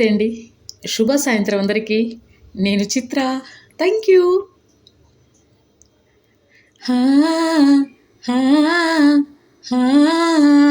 నమస్తే అండి. శుభ సాయంత్రం అందరికీ. నేను చిత్ర. థ్యాంక్ యూ హా, హా, హా,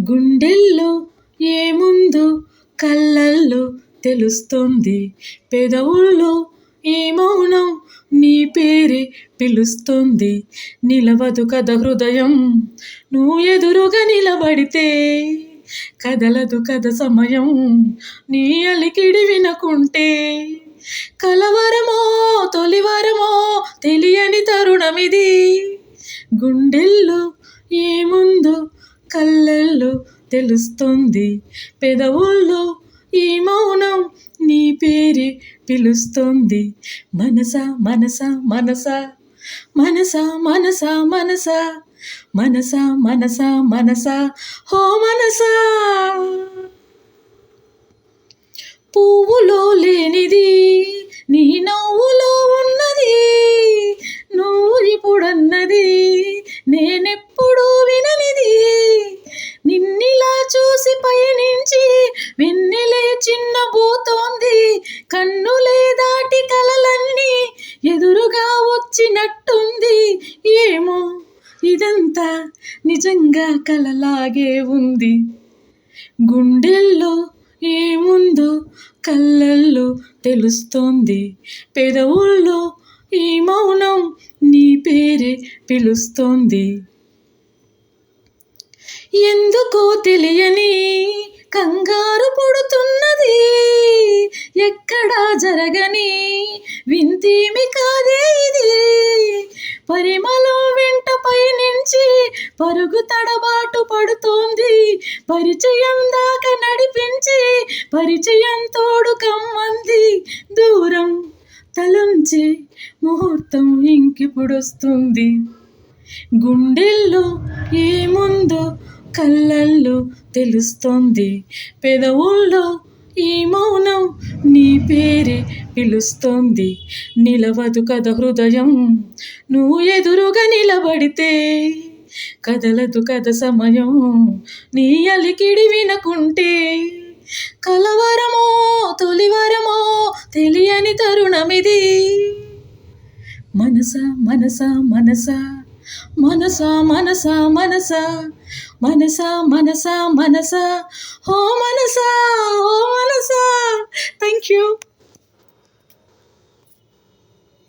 గుండెల్లో ఏముందో కళ్ళల్లో తెలుస్తుంది. పెదవుల్లో ఏ మౌనం నీ పేరే పిలుస్తుంది. నిలవదు కథ హృదయం నువ్వు ఎదురుగా నిలబడితే కదలదు కథ సమయం నీ అలికిడి వినకుంటే కలవరమో తొలివరమో తెలియని తరుణమిది. గుండెల్లో ఏముంది కళ్ళల్లో తెలుస్తుంది. పెదవుల్లో ఈ మౌనం నీ పేరే పిలుస్తుంది. మనస మనస మనస మనస మనస మనస మనస మనస మనస హో మనసా! రాబోతోంది కన్నులే దాటి కలలన్నీ ఎదురుగా వచ్చినట్టుంది. ఏమో ఇదంతా నిజంగా కలలాగే ఉంది. గుండెల్లో ఏముందో కళ్ళల్లో తెలుస్తోంది. పెదవుల్లో ఈ మౌనం నీ పేరే పిలుస్తోంది. ఎందుకో తెలియని కంగారు పుడుతున్నది. జరగని వింతేమి కాదే ఇది. పరిమళం వెంట పయనించి పరుగు తడబాటు పడుతోంది. పరిచయం దాకా నడిపించి పరిచయం తోడు కమ్మంది. దూరం తలంచి ముహూర్తం ఇంకిప్పుడొస్తుంది. గుండెల్లో ఏముందో కళ్ళల్లో తెలుస్తుంది. పెదవుల్లో ఈ మౌనం నీ పేరే పిలుస్తోంది. నిలవదు కథ హృదయం నువ్వు ఎదురుగా నిలబడితే కదలదు కథ సమయం. నీ అలికిడి వినకుంటే కలవరమో తొలివరమో తెలియని తరుణమిది. మనస మనస మనస మనస మనస మనస మనస మనస మనస హో మనసా